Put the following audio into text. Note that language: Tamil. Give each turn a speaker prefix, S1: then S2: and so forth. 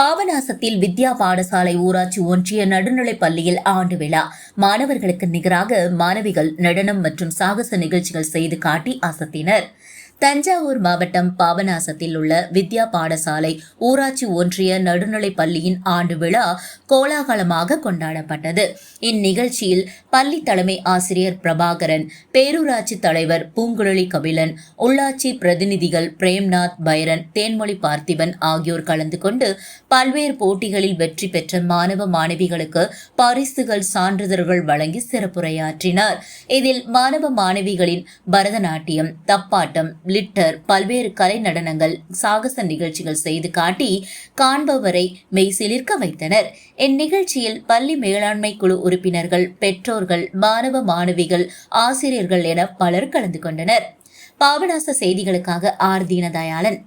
S1: பாபநாசத்தில் வித்யா பாடசாலை ஊராட்சி ஒன்றிய நடுநிலைப் பள்ளியில் ஆண்டு விழா. மாணவர்களுக்கு நிகராக மாணவிகள் நடனம் மற்றும் சாகச நிகழ்ச்சிகள் செய்து காட்டி அசத்தினர். தஞ்சாவூர் மாவட்டம் பாபநாசத்தில் உள்ள வித்யா பாடசாலை ஊராட்சி ஒன்றிய நடுநிலைப் பள்ளியின் ஆண்டு விழா கோலாகலமாக கொண்டாடப்பட்டது. இந்நிகழ்ச்சியில் பள்ளி தலைமை ஆசிரியர் பிரபாகரன் பேரூராட்சி தலைவர் பூங்குழலி கபிலன் உள்ளாட்சி பிரதிநிதிகள் பிரேம்நாத் பைரன் தேன்மொழி பார்த்திபன் ஆகியோர் கலந்து கொண்டு பல்வேறு போட்டிகளில் வெற்றி பெற்ற மாணவ மாணவிகளுக்கு பரிசுகள் சான்றிதழ்கள் வழங்கி சிறப்புரையாற்றினார். இதில் மாணவ மாணவிகளின் பரதநாட்டியம் தப்பாட்டம் லிட்டர் பல்வேறு கலை நடனங்கள் சாகச நிகழ்ச்சிகள் செய்து காட்டி காண்பவரை மெய் சிலிர்க்க வைத்தனர். இந்நிகழ்ச்சியில் பள்ளி மேலாண்மை குழு உறுப்பினர்கள் பெற்றோர்கள் மாணவ மாணவிகள் ஆசிரியர்கள் என பலர் கலந்து கொண்டனர். பாபநாச செய்திகளுக்காக ஆர். தீனதயாளன்.